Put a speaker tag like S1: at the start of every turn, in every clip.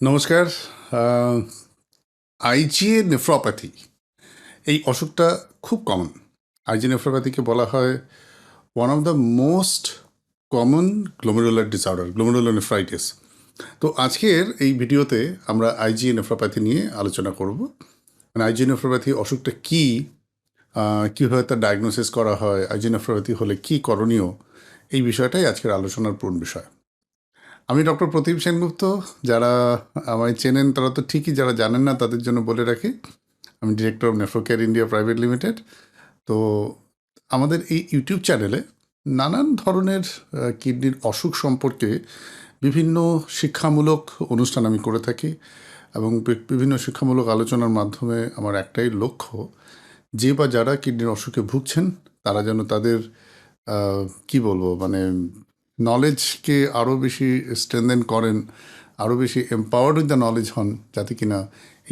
S1: নমস্কার। IGA nephropathy, এই অসুখটা খুব কমন আইজি নেফ্রোপ্যাথিকে বলা হয় one of the most common glomerular disorder glomerular nephritis তো আজকের এই ভিডিওতে আমরা আইজি নেফ্রোপ্যাথি নিয়ে আলোচনা করব। মানে আইজি নেফ্রোপ্যাথি অসুখটা কী? কীভাবে তার ডায়াগনোসিস করা হয়? আইজি নেফ্রোপ্যাথি হলে কী করণীয়? এই বিষয়টাই আজকের আলোচনার পূর্ণ বিষয়। আমি ডক্টর প্রদীপ সেনগুপ্ত, যারা আমায় চেনেন তারা তো ঠিকই যারা জানেন না তাদের জন্য বলে রাখি, আমি director of Nephrocare India private limited. তো আমাদের এই ইউটিউব চ্যানেলে নানান ধরনের কিডনির অসুখ সম্পর্কে বিভিন্ন শিক্ষামূলক অনুষ্ঠান আমি করে থাকি এবং বিভিন্ন শিক্ষামূলক আলোচনার মাধ্যমে আমার একটাই লক্ষ্য, যে বা যারা কিডনির অসুখে ভুগছেন তারা যেন তাদের কি বলব মানে নলেজকে আরও বেশি স্ট্রেনদেন করেন আরও বেশি এম্পাওয়ার্ড উইথ দ্য নলেজ হন, যাতে কিনা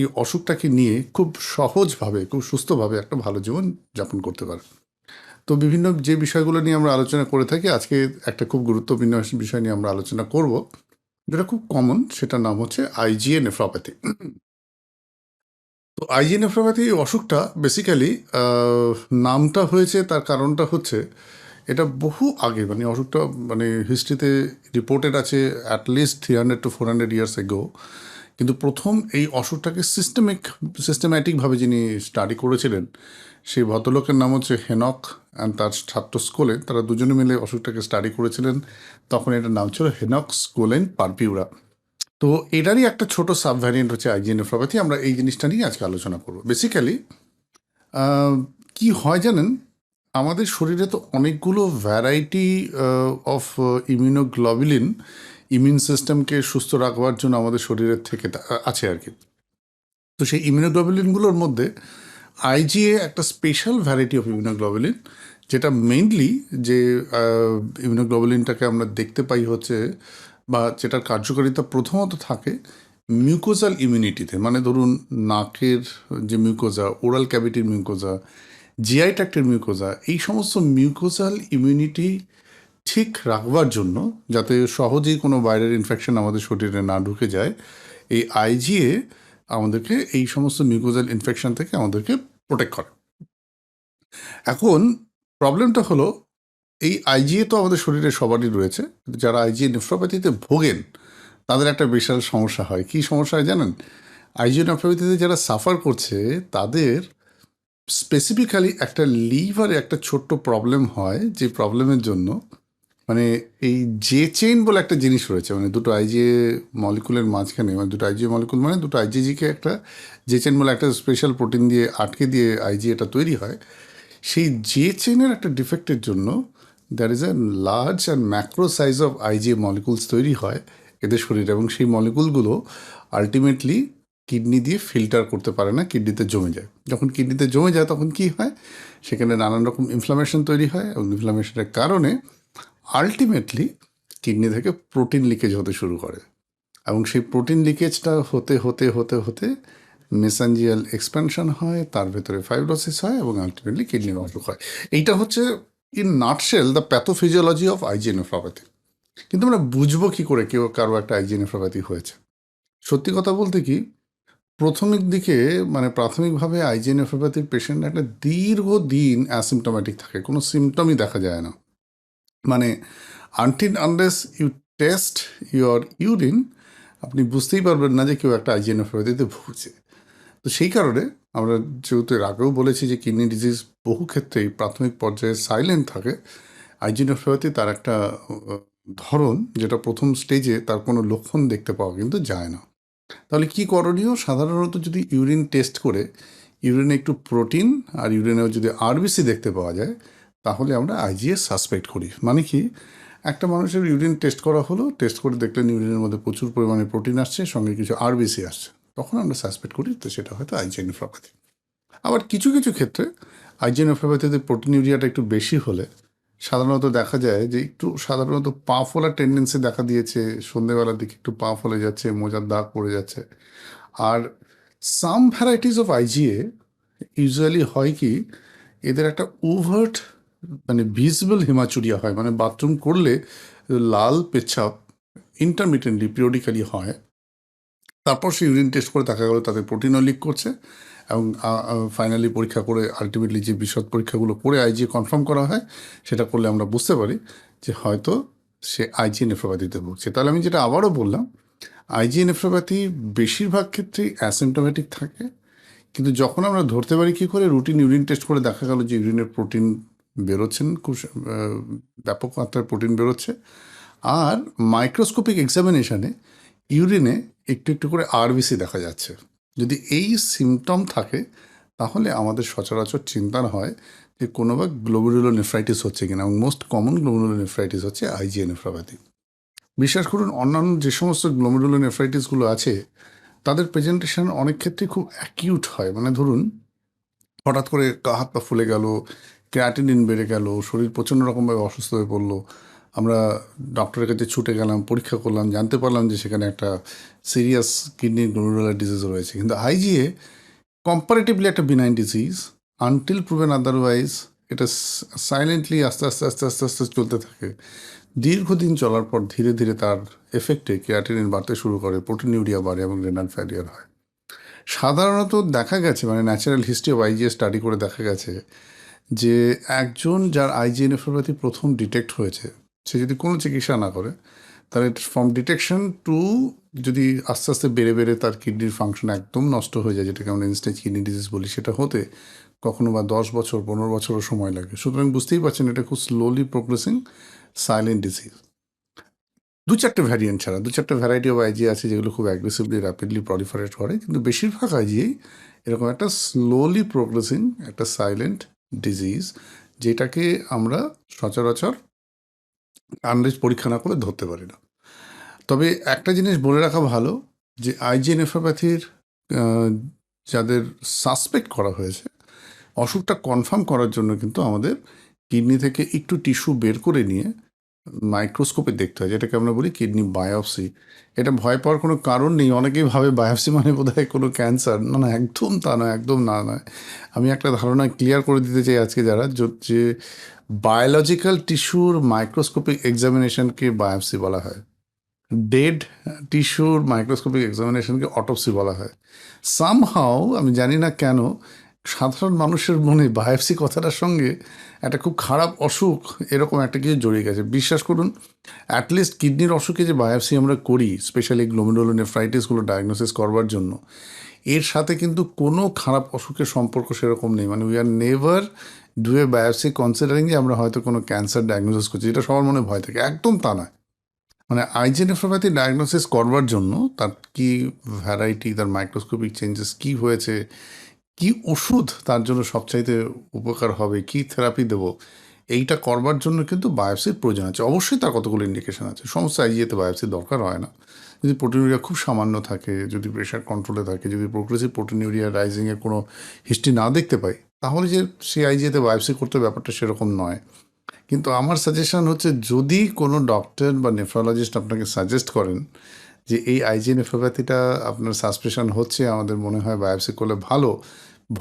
S1: এই অসুখটাকে নিয়ে খুব সহজভাবে, খুব সুস্থভাবে একটা ভালো জীবন যাপন করতে পারে। তো বিভিন্ন যে বিষয়গুলো নিয়ে আমরা আলোচনা করে থাকি, আজকে একটা খুব গুরুত্বপূর্ণ বিষয় নিয়ে আমরা আলোচনা করব, যেটা খুব কমন সেটার নাম হচ্ছে আইজিএ নেফ্রোপ্যাথি তো আইজি নেফ্রোপ্যাথি এই অসুখটা বেসিক্যালি নামটা হয়েছে, তার কারণটা হচ্ছে এটা বহু আগে মানে অসুখটা মানে হিস্ট্রিতে রিপোর্টেড আছে at least three hundred to four hundred years ago কিন্তু প্রথম এই অসুখটাকে সিস্টেমিক সিস্টেম্যাটিকভাবে যিনি স্টাডি করেছিলেন, সেই ভদ্রলোকের নাম হচ্ছে হেনক অ্যান্ড তার ছাত্র স্কোলে তারা দুজনে মিলে অসুখটাকে স্টাডি করেছিলেন। তখন এটার নাম ছিল হেনক স্কোলেন পারপিউরা। তো এটারই একটা ছোট সাব ভ্যারিয়েন্ট হচ্ছে আইজিএনএফ্রোপ্যাথি আমরা এই জিনিসটা নিয়ে আজকে আলোচনা করব। বেসিক্যালি কি হয় জানেন? আমাদের শরীরে তো অনেকগুলো ভ্যারাইটি অফ ইমিউনোগ্লোবুলিন ইমিউন সিস্টেমকে সুস্থ রাখবার জন্য আমাদের শরীরের থেকে আছে আর কি। তো সেই ইমিউনোগ্লোবুলিনগুলোর মধ্যে আইজিএ একটা স্পেশাল ভ্যারাইটি অফ ইমিউনোগ্লোবুলিন যেটা মেইনলি যে ইমিউনোগ্লোবুলিনটাকে আমরা দেখতে পাই হচ্ছে বা যেটার কার্যকারিতা প্রথমত থাকে মিউকোজাল ইমিউনিটিতে মানে ধরুন, নাকের যে মিউকোজা ওরাল ক্যাভিটির মিউকোজা জিআই ট্র্যাক্টের মিউকোজা, এই সমস্ত মিউকোজাল ইমিউনিটি ঠিক রাখবার জন্য যাতে সহজেই কোনো বাইরের ইনফেকশন আমাদের শরীরে না ঢুকে যায়, এই আইজিএ আমাদেরকে এই সমস্ত মিউকোজাল ইনফেকশন থেকে আমাদেরকে প্রোটেক্ট করে। এখন প্রবলেমটা হলো, এই আইজিএ তো আমাদের শরীরে সবারই রয়েছে যারা আইজিএ নেফ্রোপ্যাথিতে ভোগেন, তাদের একটা বিশাল সমস্যা হয়। কী সমস্যা হয় জানেন? আইজিএ নেফ্রোপ্যাথিতে যারা সাফার করছে, তাদের স্পেসিফিক্যালি একটা লিভারে একটা ছোট্ট প্রবলেম হয় যে প্রবলেমের জন্য মানে এই জে চেইন বলে একটা জিনিস রয়েছে মানে দুটো আইজিএ মলিকুলের মাঝখানে মানে দুটো আইজিএ মলিকুল মানে দুটো আইজিজিকে একটা জে চেইন বলে একটা স্পেশাল প্রোটিন দিয়ে আটকে দিয়ে আইজি এটা তৈরি হয়। সেই জে চেইনের একটা ডিফেক্টের জন্য there is a large and macro size of IgA molecules তৈরি হয় এদের শরীরে এবং সেই মলিকুলগুলো আলটিমেটলি কিডনি দিয়ে ফিল্টার করতে পারে না, কিডনিতে জমে যায়। যখন কিডনিতে জমে যায় তখন কি হয়? সেখানে নানান রকম ইনফ্লামেশন তৈরি হয় এবং ইনফ্লামেশনের কারণে আলটিমেটলি কিডনি থেকে প্রোটিন লিকেজ হতে শুরু করে। এবং সেই প্রোটিন লিকেজটা হতে হতে হতে হতে মেসাঞ্জিয়াল এক্সপ্যানশন হয়, তার ভেতরে ফাইব্রোসিস হয় এবং আলটিমেটলি কিডনি অসুখ হয়। এইটা হচ্ছে in nutshell the pathophysiology of IgA nephropathy কিন্তু আমরা বুঝব কি করে কেউ কারও একটা আইজিএনএফ্রোপ্যাথি হয়েছে। সত্যি কথা বলতে কি প্রাথমিক দিকে মানে প্রাথমিকভাবে আইজিএনএফ্রোপ্যাথির পেশেন্ট একটা দীর্ঘদিন অ্যাসিমটোম্যাটিক থাকে, কোনো সিমটমই দেখা যায় না। মানে until unless you test your urine আপনি বুঝতেই পারবেন না যে কেউ একটা আইজিএনএফ্রোপ্যাথিতে ভুগছে। তো সেই কারণে আমরা যেহেতু এর আগেও বলেছি যে কিডনি ডিজিজ বহু ক্ষেত্রেই প্রাথমিক পর্যায়ে সাইলেন্ট থাকে আইজিএনএফ্রোপ্যাথি তার একটা ধরন যেটা প্রথম স্টেজে তার কোনো লক্ষণ দেখতে পাওয়া কিন্তু যায় না। তাহলে কি করণীয়? সাধারণত যদি ইউরিন টেস্ট করে, ইউরিনে একটু প্রোটিন আর ইউরিনেও যদি আরবিসি দেখতে পাওয়া যায়, তাহলে আমরা আইজিএস সাসপেক্ট করি। মানে কি? একটা মানুষের ইউরিন টেস্ট করা হলো, টেস্ট করে দেখলেন ইউরিনের মধ্যে প্রচুর পরিমাণে প্রোটিন আসছে, সঙ্গে কিছু আরবিসি আসছে। তখন আমরা সাসপেক্ট করি তো সেটা হয়তো আইজিএনএফ্রোপ্যাথি আবার কিছু কিছু ক্ষেত্রে আইজিএনএফ্রোপ্যাথিতে প্রোটিন ইউরিয়াটা একটু বেশি হলে সাধারণত দেখা যায় যে একটু সাধারণত পা ফোলার টেন্ডেন্সি দেখা দিয়েছে। সন্ধেবেলার দিকে একটু পা ফলে যাচ্ছে, মোজার দাগ পড়ে যাচ্ছে। আর some varieties of IgA usually হয় কি, এদের একটা ওভার্ট মানে ভিজিবল হিমাচুরিয়া হয়। মানে বাথরুম করলে লাল পেচ্ছাপ ইন্টারমিটেন্টলি পিরিয়ডিক্যালি হয়। তারপর সে ইউরিন টেস্ট করে দেখা গেলো তাদের প্রোটিনও লিক করছে। এবং ফাইনালি পরীক্ষা করে আলটিমেটলি যে বিশদ পরীক্ষাগুলো করে আইজি কনফার্ম করা হয়, সেটা করলে আমরা বুঝতে পারি যে হয়তো সে আইজি নেফ্রোপ্যাথিতে ভুগছে। তাহলে আমি যেটা আবারও বললাম আইজি নেফ্রোপ্যাথি বেশিরভাগ ক্ষেত্রেই অ্যাসিমটোমেটিক থাকে, কিন্তু যখন আমরা ধরতে পারি কী করে রুটিন ইউরিন টেস্ট করে দেখা গেল যে ইউরিনের প্রোটিন বেরোচ্ছেন, খুব ব্যাপক মাত্রায় প্রোটিন বেরোচ্ছে। আর মাইক্রোস্কোপিক এক্সামিনেশানে ইউরিনে একটু একটু করে আরবিসি দেখা যাচ্ছে। যদি এই সিমটম থাকে, তাহলে আমাদের সচরাচর চিন্তার হয় যে কোনো বা গ্লোবুলুলো নেফ্রাইটিস হচ্ছে কিনা এবং মোস্ট কমন গ্লোবুলুলো নেফ্রাইটিস হচ্ছে আইজিএ নেফ্রোপ্যাথি বিশ্বাস করুন, অন্যান্য যে সমস্ত গ্লোমেরুলো নেফ্রাইটিসগুলো আছে, তাদের প্রেজেন্টেশন অনেক ক্ষেত্রে খুব অ্যাকিউট হয়। মানে ধরুন, হঠাৎ করে হাত পা ফুলে গেল ক্রিয়াটিনিন বেড়ে গেল, শরীর প্রচণ্ড রকমভাবে অসুস্থ হয়ে পড়ল আমরা ডক্টরের কাছে ছুটে গেলাম, পরীক্ষা করলাম, জানতে পারলাম যে সেখানে একটা সিরিয়াস কিডনি গ্লোমেরুলার ডিজিজ রয়েছে। কিন্তু আইজিএ কম্পারেটিভলি একটা benign disease until proven otherwise এটা সাইলেন্টলি আস্তে আস্তে আস্তে আস্তে আস্তে চলতে থাকে। দীর্ঘদিন চলার পর ধীরে ধীরে তার এফেক্টে ক্রিয়াটিনিন বাড়তে শুরু করে প্রোটিনিউরিয়া বাড়ে এবং রেনাল ফ্যারিয়ার হয়। সাধারণত দেখা গেছে মানে natural history of IgA study করে দেখা গেছে, যে একজন যার আইজিএ নেফ্রোপ্যাথি প্রথম ডিটেক্ট হয়েছে সে যদি কোনো চিকিৎসা না করে, তাহলে ফ্রম ডিটেকশন টু যদি আস্তে আস্তে বেড়ে বেড়ে তার কিডনির ফাংশন একদম নষ্ট হয়ে যায়, যেটাকে আমরা ইনস্টেজ কিডনি ডিজিজ বলি, সেটা হতে কখনো বা দশ বছর, পনেরো বছরও সময় লাগে। সুতরাং বুঝতেই পারছেন এটা খুব স্লোলি প্রোগ্রেসিং সাইলেন্ট ডিজিজ দু চারটে ভ্যারিয়েন্ট ছাড়া, দু চারটে ভ্যারাইটি অফ আইজি আছে যেগুলো খুব অ্যাগ্রেসিভলি র্যাপিডলি প্রলিফারেট করে কিন্তু বেশিরভাগ আইজিই এরকম একটা স্লোলি প্রোগ্রেসিং একটা সাইলেন্ট ডিজিজ যেটাকে আমরা সচরাচর আন্দাজ পরীক্ষা না করে ধরতে পারি না। তবে একটা জিনিস বলে রাখা ভালো যে আইজি নেফ্রোপ্যাথির যাদের সাসপেক্ট করা হয়েছে, অসুখটা কনফার্ম করার জন্য কিন্তু আমাদের কিডনি থেকে একটু টিস্যু বের করে নিয়ে মাইক্রোস্কোপে দেখতে হয়, যেটাকে আমরা বলি কিডনি বায়োপসি এটা ভয় পাওয়ার কোনো কারণ নেই, অনেকেই ভাবে বায়োপসি মানে বোধ হয় কোনো ক্যান্সার না না, একদম তা নয়, একদম না, নয়। আমি একটা ধারণা ক্লিয়ার করে দিতে চাই আজকে যারা যে বায়োলজিক্যাল টিস্যুর মাইক্রোস্কোপিক এক্সামিনেশনকে বায়োপসি বলা হয়। ডেড টিস্যুর মাইক্রোস্কোপিক এক্সামিনেশনকে অটোপসি বলা হয়। সামহাও আমি জানি না কেন, সাধারণ মানুষের মনে বায়োপসি কথাটার সঙ্গে একটা খুব খারাপ অসুখ এরকম একটা কিছু জড়িয়ে গেছে। বিশ্বাস করুন অ্যাটলিস্ট কিডনির অসুখে যে বায়োপসি আমরা করি স্পেশালি গ্লোমেরুলোনেফ্রাইটিসগুলো ডায়াগনোসিস করবার জন্য, এর সাথে কিন্তু কোনো খারাপ অসুখের সম্পর্ক সেরকম নেই। মানে we are never do a biopsy considering যে আমরা হয়তো কোনো ক্যান্সার ডায়াগনোসিস করছি এটা সবার মনে ভয় থাকে। একদম তা নয়। মানে আইজি নেফ্রোপ্যাথি ডায়াগনোসিস করবার জন্য তার কি ভ্যারাইটি তার মাইক্রোস্কোপিক চেঞ্জেস কি হয়েছে, কি ওষুধ তার জন্য সবচাইতে উপকার হবে, কি থেরাপি দেব, এইটা করবার জন্য কিন্তু বায়োপসির প্রয়োজন আছে। অবশ্যই তার কতগুলো ইন্ডিকেশন আছে। সমস্ত আইজিএতে বায়োপসির দরকার হয় না। যদি প্রোটিনিউরিয়া খুব সামান্য থাকে, যদি প্রেশার কন্ট্রোলে থাকে, যদি প্রোগ্রেসিভ প্রোটিনিউরিয়া রাইজিংয়ের কোনো হিস্ট্রি না দেখতে পাই তাহলে যে সেই আইজিএতে বায়োপসি করতে ব্যাপারটা সেরকম নয়। কিন্তু আমার সাজেশন হচ্ছে যদি কোনো ডক্টর বা নেফ্রোলজিস্ট আপনাকে সাজেস্ট করেন যে এই আইজি নেফ্রোপ্যাথিটা আপনার সাসপেশন হচ্ছে, আমাদের মনে হয় বায়োপসি করলে ভালো,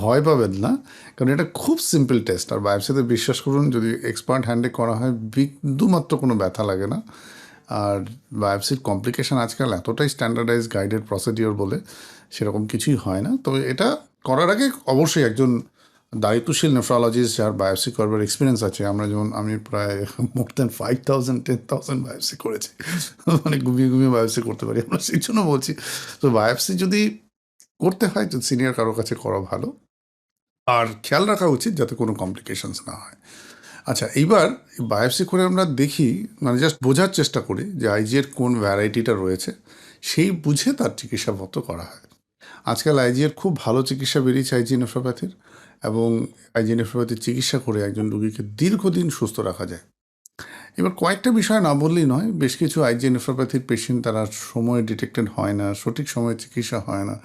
S1: ভয় পাবেন না। কারণ এটা খুব সিম্পল টেস্ট আর বায়োপসিতে বিশ্বাস করুন, যদি এক্সপার্ট হ্যান্ডে করা হয় বিন্দুমাত্র কোনো ব্যথা লাগে না। আর বায়োপসির কমপ্লিকেশান আজকাল এতটাই স্ট্যান্ডার্ডাইজ গাইডেড প্রসিডিওর বলে, সেরকম কিছুই হয় না। তবে এটা করার আগে অবশ্যই একজন দায়িত্বশীল নেফ্রোলজিস্ট যার বায়োপসি করবার এক্সপিরিয়েন্স আছে, আমরা যেমন, আমি প্রায় more than five thousand ten thousand biopsy করেছি। মানে ঘুমিয়ে ঘুমিয়ে বায়োপসি করতে পারি আমরা, সেই জন্য বলছি। তো বায়োপসি যদি করতে হয়, তো সিনিয়র কারোর কাছে করা ভালো। আর খেয়াল রাখা উচিত যাতে কোনো কমপ্লিকেশনস না হয়। আচ্ছা এইবার বায়োপসি করে আমরা দেখি মানে জাস্ট বোঝার চেষ্টা করি যে আইজিএর কোন ভ্যারাইটিটা রয়েছে, সেই বুঝে তার চিকিৎসা চিকিৎসাপত্র করা হয়। আজকাল আইজিএর খুব ভালো চিকিৎসা বেরিয়েছে আইজি নেফ্রোপ্যাথির এবং আইজি নেফ্রোপ্যাথির চিকিৎসা করে একজন রুগীকে দীর্ঘদিন সুস্থ রাখা যায়। এবার কয়েকটা বিষয় না বললেই নয়, বেশ কিছু আইজি নেফ্রোপ্যাথির পেশেন্ট তারা সময়ে ডিটেক্টেড হয় না, সঠিক সময়ে চিকিৎসা হয় না।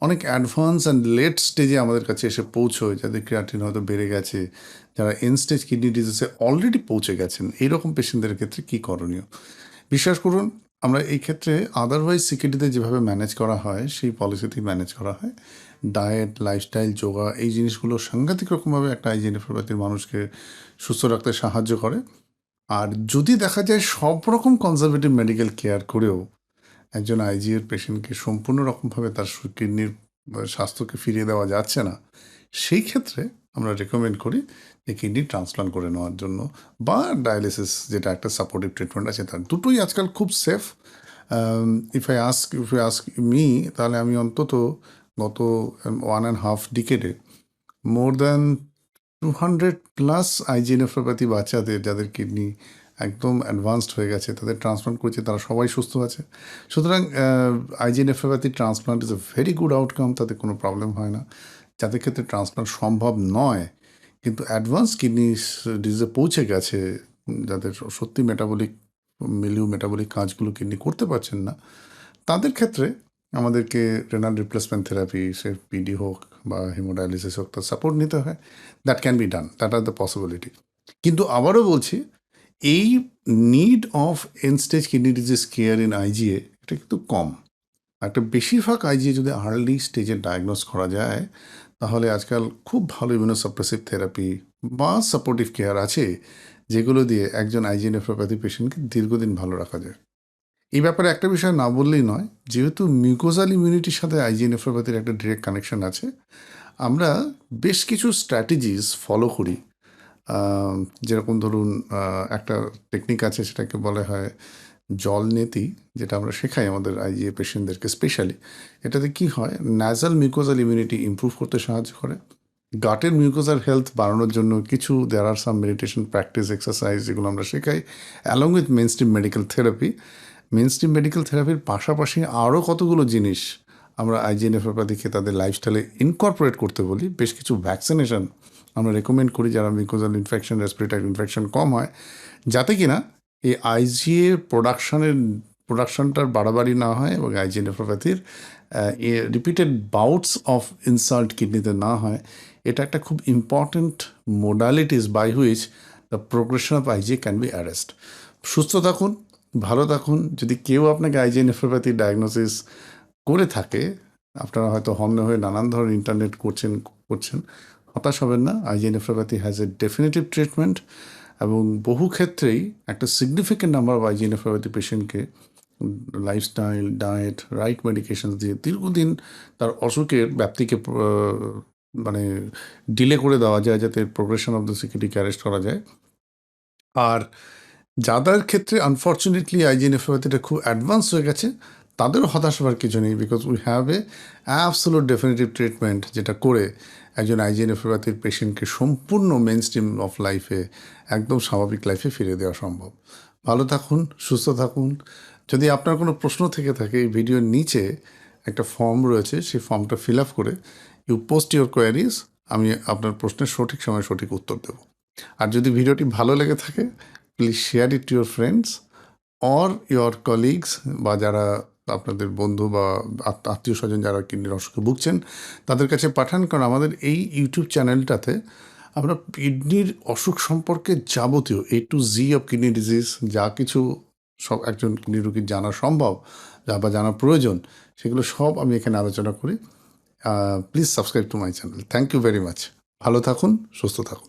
S1: অনেক অ্যাডভান্স অ্যান্ড লেট স্টেজে আমাদের কাছে এসে পৌঁছয়, যাদের ক্রিয়াটিন হয়তো বেড়ে গেছে, যারা এন স্টেজ কিডনি ডিজিজে অলরেডি পৌঁছে গেছেন। এইরকম পেশেন্টদের ক্ষেত্রে কী করণীয়? বিশ্বাস করুন, আমরা এই ক্ষেত্রে আদারওয়াইজ সিকিউরিটিতে যেভাবে ম্যানেজ করা হয়, সেই পলিসিতেই ম্যানেজ করা হয়। ডায়েট লাইফস্টাইল যোগা এই জিনিসগুলো সাংঘাতিক রকমভাবে একটা আইজিএনএফ্রোপ্যাথির মানুষকে সুস্থ রাখতে সাহায্য করে। আর যদি দেখা যায় সব রকম কনজারভেটিভ মেডিকেল কেয়ার করেও একজন আইজিএর পেশেন্টকে সম্পূর্ণ রকমভাবে তার কিডনির স্বাস্থ্যকে ফিরিয়ে দেওয়া যাচ্ছে না, সেই ক্ষেত্রে আমরা রেকমেন্ড করি যে কিডনি ট্রান্সপ্লান্ট করে নেওয়ার জন্য বা ডায়ালিসিস যেটা একটা সাপোর্টিভ ট্রিটমেন্ট আছে তার। দুটোই আজকাল খুব safe if I ask if I ask me তাহলে আমি অন্তত গত one and half ডিকেডে more than two hundred plus IgA nephropathy বাচ্চাদের, যাদের কিডনি একদম অ্যাডভান্সড হয়ে গেছে, তাদের ট্রান্সপ্লান্ট করেছে, তারা সবাই সুস্থ আছে। সুতরাং IgA nephropathy transplant is a very good outcome তাতে কোনো প্রবলেম হয় না। যাদের ক্ষেত্রে ট্রান্সপ্লান্ট সম্ভব নয়, কিন্তু অ্যাডভান্স কিডনি ডিজিজে পৌঁছে গেছে, যাদের সত্যি মেটাবলিক মিলিউ মেটাবলিক কাজগুলো কিডনি করতে পারছেন না, তাদের ক্ষেত্রে আমাদেরকে রেনাল রিপ্লেসমেন্ট থেরাপি সে পিডি হোক বা হিমোডায়ালিসিস হোক, তার সাপোর্ট নিতে হয়। That can be done that are the possibility কিন্তু আবারও বলছি, এই need of end stage kidney disease care in IgA এটা কিন্তু কম। একটা বেশিরভাগ আইজিএ যদি আর্লি স্টেজে ডায়াগনোস করা যায়, তাহলে আজকাল খুব ভালো ইমিউনোসাপ্রেসিভ থেরাপি বা সাপোর্টিভ কেয়ার আছে, যেগুলো দিয়ে একজন আইজিএনএফ্রোপ্যাথি পেশেন্টকে দীর্ঘদিন ভালো রাখা যায়। এই ব্যাপারে একটা বিষয় না বললেই নয়, যেহেতু মিউকোজাল ইমিউনিটির সাথে আইজিএনএফ্রোপ্যাথির একটা ডিরেক্ট কানেকশন আছে, আমরা বেশ কিছু স্ট্র্যাটেজিস ফলো করি। যেরকম ধরুন একটা টেকনিক আছে সেটাকে বলা হয় জল নেতি, যেটা আমরা শেখাই আমাদের আইজিএ পেশেন্টদেরকে স্পেশালি এটাতে কি হয় ন্যাজাল মিউকোজাল ইমিউনিটি ইমপ্রুভ করতে সাহায্য করে। গাটের মিউকোজাল হেলথ বাড়ানোর জন্য কিছু there are some meditation practice exercise যেগুলো আমরা শেখাই along with mainstream medical therapy mainstream medical থেরাপির পাশাপাশি আরও কতগুলো জিনিস আমরা আইজিএনএফোপ্যাথিকে তাদের লাইফস্টাইলে ইনকর্পোরেট করতে বলি। বেশ কিছু ভ্যাকসিনেশন আমরা রেকমেন্ড করি যারা মিউকোজাল ইনফেকশন রেসপিরেটরি ইনফেকশন কম হয়। যাতে কিনা এই আইজিএ প্রোডাকশনের প্রোডাকশনটার বাড়াবাড়ি না হয় এবং আইজিএনএফোপ্যাথির রিপিটেড বাউটস অফ ইনসাল্ট কিডনিতে না হয়। এটা একটা খুব important modalities by which the progression of IgA can be arrest সুস্থ থাকুন ভালো থাকুন। যদি কেউ আপনাকে আইজিএনএফোপ্যাথি ডায়াগনোসিস করে থাকে, আপনারা হয়তো হন্য হয়ে নানান ধরনের ইন্টারনেট করছেন করছেন, হতাশ হবেন না। IgA nephropathy has a definitive treatment এবং বহু ক্ষেত্রেই একটা সিগনিফিক্যান্ট নাম্বার অফ আইজিএনএফোপ্যাথি পেশেন্টকে লাইফস্টাইল ডায়েট রাইট মেডিকেশন দিয়ে দীর্ঘদিন তার অসুখের ব্যাপ্তিকে মানে ডিলে করে দেওয়া যায় যাতে progression of the security arrest করা যায়। আর যাদের ক্ষেত্রে আনফর্চুনেটলি আইজিএনএফোপ্যাথিটা খুব অ্যাডভান্স হয়ে গেছে, তাদেরও হতাশ হওয়ার কিছু নেই because we have a absolute definitive treatment যেটা করে একজন আইজিএনএফোপ্যাথির পেশেন্টকে সম্পূর্ণ মেন স্ট্রিম অফ লাইফে একদম স্বাভাবিক লাইফে ফিরে দেওয়া সম্ভব। ভালো থাকুন, সুস্থ থাকুন। যদি আপনার কোনো প্রশ্ন থেকে থাকে, এই ভিডিওর নিচে একটা ফর্ম রয়েছে, সেই ফর্মটা ফিল আপ করে ইউ পোস্ট ইউর কোয়ারিজ আমি আপনার প্রশ্নের সঠিক সময় সঠিক উত্তর দেব। আর যদি ভিডিওটি ভালো লেগে থাকে please share it your friends or your colleagues বা যারা আপনাদের বন্ধু বা আত্মীয় স্বজন যারা কিডনির অসুখে ভুগছেন, তাদের কাছে পাঠান। কারণ আমাদের এই ইউটিউব চ্যানেলটাতে আমরা কিডনির অসুখ সম্পর্কে যাবতীয় A to Z of kidney disease যা কিছু সব একজন কিডনি রোগীর জানা সম্ভব, যা বা জানা প্রয়োজন, সেগুলো সব আমি এখানে আলোচনা করি। Please subscribe to my channel thank you very much ভালো থাকুন, সুস্থ থাকুন।